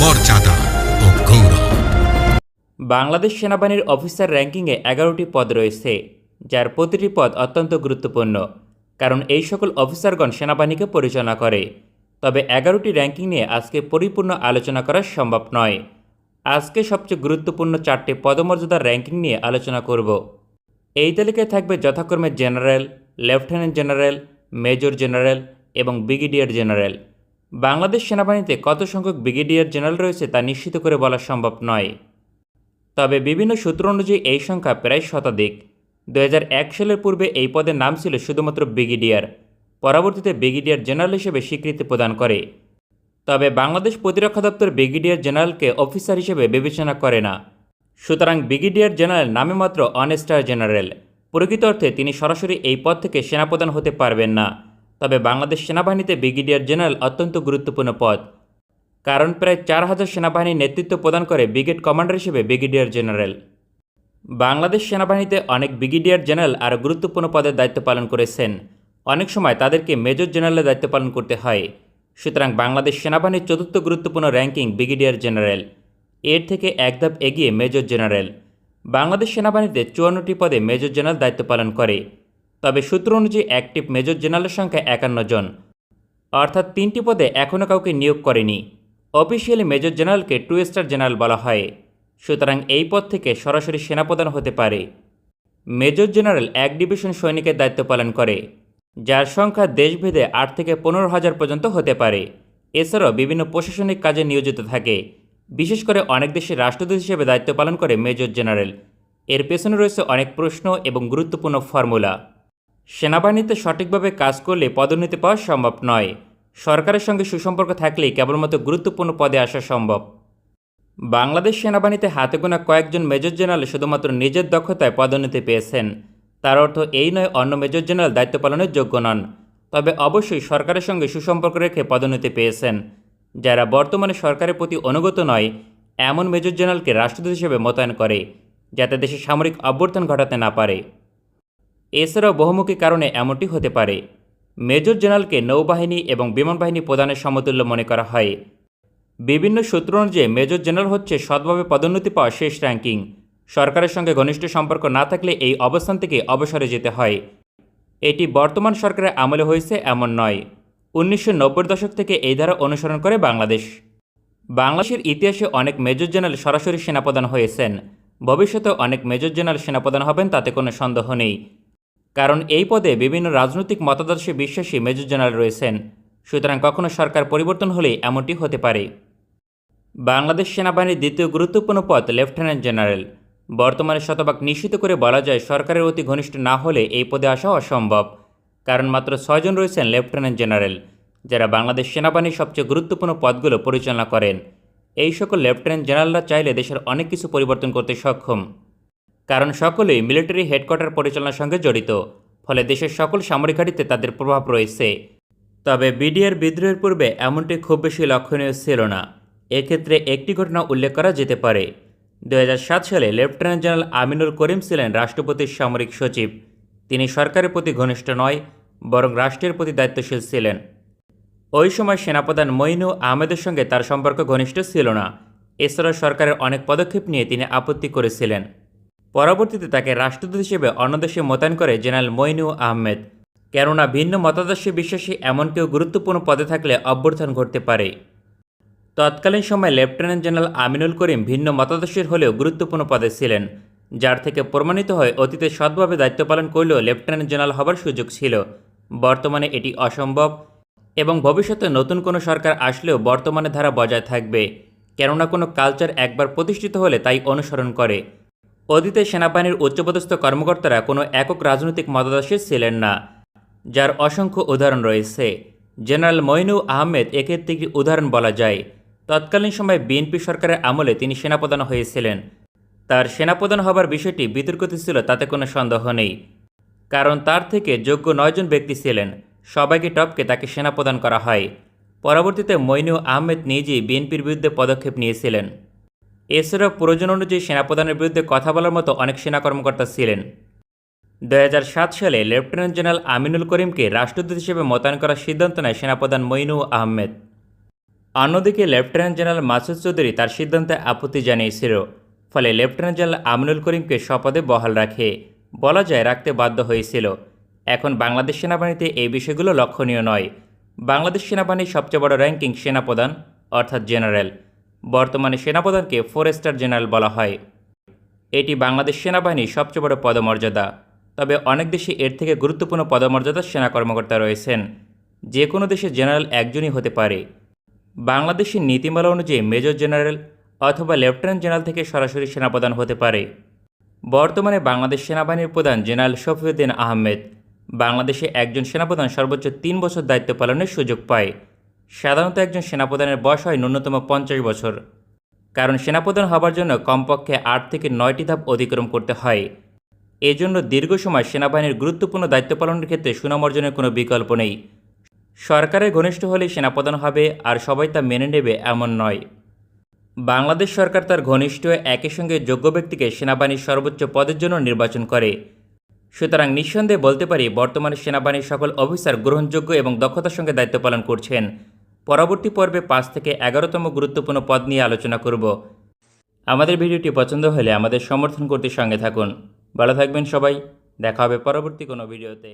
মর্যাদা ও গৌরব। বাংলাদেশ সেনাবাহিনীর অফিসার র্যাঙ্কিংয়ে এগারোটি পদ রয়েছে, যার প্রতিটি পদ অত্যন্ত গুরুত্বপূর্ণ, কারণ এই সকল অফিসারগণ সেনাবাহিনীকে পরিচালনা করে। তবে এগারোটি র্যাঙ্কিং নিয়ে আজকে পরিপূর্ণ আলোচনা করা সম্ভব নয়। আজকে সবচেয়ে গুরুত্বপূর্ণ চারটি পদমর্যাদার র্যাঙ্কিং নিয়ে আলোচনা করব। এই তালিকায় থাকবে যথাক্রমে general, lieutenant general, major general এবং ব্রিগেডিয়ার জেনারেল। বাংলাদেশ সেনাবাহিনীতে কত সংখ্যক ব্রিগেডিয়ার জেনারেল রয়েছে তা নিশ্চিত করে বলা সম্ভব নয়। তবে বিভিন্ন সূত্র অনুযায়ী এই সংখ্যা প্রায় শতাধিক। দু হাজার এক সালের পূর্বে এই পদের নাম ছিল শুধুমাত্র ব্রিগেডিয়ার। পরবর্তীতে ব্রিগেডিয়ার জেনারেল হিসেবে স্বীকৃতি প্রদান করে। তবে বাংলাদেশ প্রতিরক্ষা দপ্তর ব্রিগেডিয়ার জেনারেলকে অফিসার হিসেবে বিবেচনা করে না। সুতরাং ব্রিগেডিয়ার জেনারেল নামে মাত্র অনেস্টার জেনারেল। প্রকৃত অর্থে তিনি সরাসরি এই পদ থেকে সেনাপ্রধান হতে পারবেন না। তবে বাংলাদেশ সেনাবাহিনীতে ব্রিগেডিয়ার জেনারেল অত্যন্ত গুরুত্বপূর্ণ পদ। কারণ প্রায় চার হাজার সেনাবাহিনীর নেতৃত্ব প্রদান করে ব্রিগেড কমান্ডার হিসেবে ব্রিগেডিয়ার জেনারেল। বাংলাদেশ সেনাবাহিনীতে অনেক ব্রিগেডিয়ার জেনারেল আরও গুরুত্বপূর্ণ পদের দায়িত্ব পালন করেছেন। অনেক সময় তাদেরকে মেজর জেনারেলের দায়িত্ব পালন করতে হয়। সুতরাং বাংলাদেশ সেনাবাহিনীর চতুর্থ গুরুত্বপূর্ণ র্যাঙ্কিং ব্রিগেডিয়ার জেনারেল। এর থেকে এক ধাপ এগিয়ে মেজর জেনারেল। বাংলাদেশ সেনাবাহিনীতে চুয়ান্নটি পদে মেজর জেনারেল দায়িত্ব পালন করে। তবে সূত্র অনুযায়ী অ্যাক্টিভ মেজর জেনারেলের সংখ্যা একান্ন জন। অর্থাৎ তিনটি পদে এখনও কাউকে নিয়োগ করেনি। অফিসিয়ালি মেজর জেনারেলকে টু স্টার জেনারেল বলা হয়। সুতরাং এই পদ থেকে সরাসরি সেনাপ্রধান হতে পারে। মেজর জেনারেল এক ডিভিশন সৈনিকের দায়িত্ব পালন করে, যার সংখ্যা দেশভেদে আট থেকে পনেরো হাজার পর্যন্ত হতে পারে। এছাড়াও বিভিন্ন প্রশাসনিক কাজে নিয়োজিত থাকে। বিশেষ করে অনেক দেশের রাষ্ট্রদূত হিসেবে দায়িত্ব পালন করে মেজর জেনারেল। এর পেছনে রয়েছে অনেক প্রশ্ন এবং গুরুত্বপূর্ণ ফর্মুলা। সেনাবাহিনীতে সঠিকভাবে কাজ করলে পদোন্নতি পাওয়া সম্ভব নয়। সরকারের সঙ্গে সুসম্পর্ক থাকলেই কেবলমাত্র গুরুত্বপূর্ণ পদে আসা সম্ভব। বাংলাদেশ সেনাবাহিনীতে হাতে গোনা কয়েকজন মেজর জেনারেল শুধুমাত্র নিজের দক্ষতায় পদোন্নতি পেয়েছেন। তার অর্থ এই নয়, অন্য মেজর জেনারেল দায়িত্ব পালনের যোগ্য নন। তবে অবশ্যই সরকারের সঙ্গে সুসম্পর্ক রেখে পদোন্নতি পেয়েছেন। যারা বর্তমানে সরকারের প্রতি অনুগত নয়, এমন মেজর জেনারেলকে রাষ্ট্রদূত হিসেবে মোতায়েন করে, যাতে দেশে সামরিক অভ্যর্থন ঘটাতে না পারে। এছাড়াও বহুমুখী কারণে এমনটি হতে পারে। মেজর জেনারেলকে নৌবাহিনী এবং বিমান বাহিনী প্রদানের সমতুল্য মনে করা হয়। বিভিন্ন সূত্র অনুযায়ী মেজর জেনারেল হচ্ছে সৎভাবে পদোন্নতি পাওয়া শেষ র্যাঙ্কিং। সরকারের সঙ্গে ঘনিষ্ঠ সম্পর্ক না থাকলে এই অবস্থান থেকে অবসরে যেতে হয়। এটি বর্তমান সরকারের আমলে হয়েছে এমন নয়। উনিশশো দশক থেকে এই ধারা অনুসরণ করে বাংলাদেশ। বাংলাদেশের ইতিহাসে অনেক মেজর জেনারেল সরাসরি সেনাপ্রধান হয়েছেন। ভবিষ্যতে অনেক মেজর জেনারেল সেনাপ্রধান হবেন তাতে কোনো সন্দেহ নেই। কারণ এই পদে বিভিন্ন রাজনৈতিক মতাদর্শে বিশ্বাসী মেজর জেনারেল রয়েছেন। সুতরাং কখনো সরকার পরিবর্তন হলেই এমনটি হতে পারে। বাংলাদেশ সেনাবাহিনীর দ্বিতীয় গুরুত্বপূর্ণ পদ লেফটেন্যান্ট জেনারেল। বর্তমানে শতভাগ নিশ্চিত করে বলা যায় সরকারের অতি ঘনিষ্ঠ না হলে এই পদে আসা অসম্ভব। কারণ মাত্র ছয়জন রয়েছেন লেফটেন্যান্ট জেনারেল, যারা বাংলাদেশ সেনাবাহিনীর সবচেয়ে গুরুত্বপূর্ণ পদগুলো পরিচালনা করেন। এই সকল লেফটেন্যান্ট জেনারেলরা চাইলে দেশের অনেক কিছু পরিবর্তন করতে সক্ষম। কারণ সকলেই মিলিটারি হেডকোয়ার্টার পরিচালনার সঙ্গে জড়িত, ফলে দেশের সকল সামরিক ঘাঁটিতে তাদের প্রভাব রয়েছে। তবে বিডিআর বিদ্রোহের পূর্বে এমনটি খুব বেশি লক্ষণীয় ছিল না। এক্ষেত্রে একটি ঘটনা উল্লেখ করা যেতে পারে। দু হাজার সাত সালে লেফটেন্যান্ট জেনারেল আমিনুল করিম ছিলেন রাষ্ট্রপতির সামরিক সচিব। তিনি সরকারের প্রতি ঘনিষ্ঠ নয়, বরং রাষ্ট্রের প্রতি দায়িত্বশীল ছিলেন। ওই সময় সেনাপ্রধান মইনু আহমেদের সঙ্গে তার সম্পর্ক ঘনিষ্ঠ ছিল না। এছাড়াও সরকারের অনেক পদক্ষেপ নিয়ে তিনি আপত্তি করেছিলেন। পরবর্তীতে তাকে রাষ্ট্রদূত হিসেবে অন্য দেশে মোতায়েন করে জেনারেল মইনু আহমেদ। কেননা ভিন্ন মতাদর্শে বিশ্বাসী এমন কেউ গুরুত্বপূর্ণ পদে থাকলে অভ্যর্থন ঘটতে পারে। তৎকালীন সময় লেফটেন্যান্ট জেনারেল আমিনুল করিম ভিন্ন মতাদর্শের হলেও গুরুত্বপূর্ণ পদে ছিলেন, যার থেকে প্রমাণিত হয় অতীতে সৎভাবে দায়িত্ব পালন করলেও লেফটেন্যান্ট জেনারেল হবার সুযোগ ছিল। বর্তমানে এটি অসম্ভব এবং ভবিষ্যতে নতুন কোনো সরকার আসলেও বর্তমানে ধারা বজায় থাকবে, কেননা কোনো কালচার একবার প্রতিষ্ঠিত হলে তাই অনুসরণ করে। অতীতে সেনাবাহিনীর উচ্চপদস্থ কর্মকর্তারা কোনো একক রাজনৈতিক মতাদর্শে ছিলেন না, যার অসংখ্য উদাহরণ রয়েছে। জেনারেল মইনু আহমেদ এক্ষেত্রে একটি উদাহরণ বলা যায়। তৎকালীন সময়ে বিএনপি সরকারের আমলে তিনি সেনাপ্রধান হয়েছিলেন। তার সেনাপ্রধান হবার বিষয়টি বিতর্কিত ছিল, তাতে কোনো সন্দেহ নেই। কারণ তার থেকে যোগ্য নয়জন ব্যক্তি ছিলেন। সবাইকে টপকে তাকে সেনাপ্রদান করা হয়। পরবর্তীতে মইনু আহমেদ নিজেই বিএনপির বিরুদ্ধে পদক্ষেপ নিয়েছিলেন। এছাড়াও প্রয়োজন অনুযায়ী সেনাপ্রধানের বিরুদ্ধে কথা বলার মতো অনেক সেনা কর্মকর্তা ছিলেন। দু হাজার সাত সালে লেফটেন্যান্ট জেনারেল আমিনুল করিমকে রাষ্ট্রদূত হিসেবে মোতায়েন করার সিদ্ধান্ত নেয় সেনাপ্রধান মইনু আহমেদ। অন্যদিকে লেফটেন্যান্ট জেনারেল মাসুদ চৌধুরী তার সিদ্ধান্তে আপত্তি জানিয়েছিল, ফলে লেফটেন্যান্ট জেনারেল আমিনুল করিমকে শপথে বহাল রাখে বলা যায় রাখতে বাধ্য হয়েছিল। এখন বাংলাদেশ সেনাবাহিনীতে এই বিষয়গুলো লক্ষণীয় নয়। বাংলাদেশ সেনাবাহিনীর সবচেয়ে বড় র্যাঙ্কিং সেনাপ্রধান, অর্থাৎ জেনারেল। বর্তমানে সেনাপ্রধানকে ফোর স্টার জেনারেল বলা হয়। এটি বাংলাদেশ সেনাবাহিনীর সবচেয়ে বড় পদমর্যাদা। তবে অনেক দেশে এর থেকে গুরুত্বপূর্ণ পদমর্যাদার সেনা কর্মকর্তা রয়েছেন। যে কোনো দেশে জেনারেল একজনই হতে পারে। বাংলাদেশের নীতিমালা অনুযায়ী মেজর জেনারেল অথবা লেফটেন্যান্ট জেনারেল থেকে সরাসরি সেনাপ্রধান হতে পারে। বর্তমানে বাংলাদেশ সেনাবাহিনীর প্রধান জেনারেল শফিউদ্দিন আহমেদ বাংলাদেশে একজন সেনাপ্রধান সর্বোচ্চ তিন বছর দায়িত্ব পালনের সুযোগ পায়। সাধারণত একজন সেনাপ্রধানের বয়স হয় ন্যূনতম পঞ্চাশ বছর, কারণ সেনাপ্রধান হবার জন্য কমপক্ষে আট থেকে নয়টি ধাপ অতিক্রম করতে হয়। এজন্য দীর্ঘ সময় সেনাবাহিনীর গুরুত্বপূর্ণ দায়িত্ব পালনের ক্ষেত্রে সুনাম অর্জনের কোনো বিকল্প নেই। সরকারের ঘনিষ্ঠ হলে সেনাপ্রধান হবে আর সবাই তা মেনে নেবে এমন নয়। বাংলাদেশ সরকার তার ঘনিষ্ঠ, একই সঙ্গে যোগ্য ব্যক্তিকে সেনাবাহিনীর সর্বোচ্চ পদের জন্য নির্বাচন করে। সুতরাং নিঃসন্দেহে বলতে পারি, বর্তমানে সেনাবাহিনীর সকল অফিসার গ্রহণযোগ্য এবং দক্ষতার সঙ্গে দায়িত্ব পালন করছেন। পরবর্তী পর্বে পাঁচ থেকে এগারোতম গুরুত্বপূর্ণ পদ নিয়ে আলোচনা করব। আমাদের ভিডিওটি পছন্দ হলে আমাদের সমর্থন করতে সঙ্গে থাকুন। ভালো থাকবেন সবাই। দেখা হবে পরবর্তী কোনো ভিডিওতে।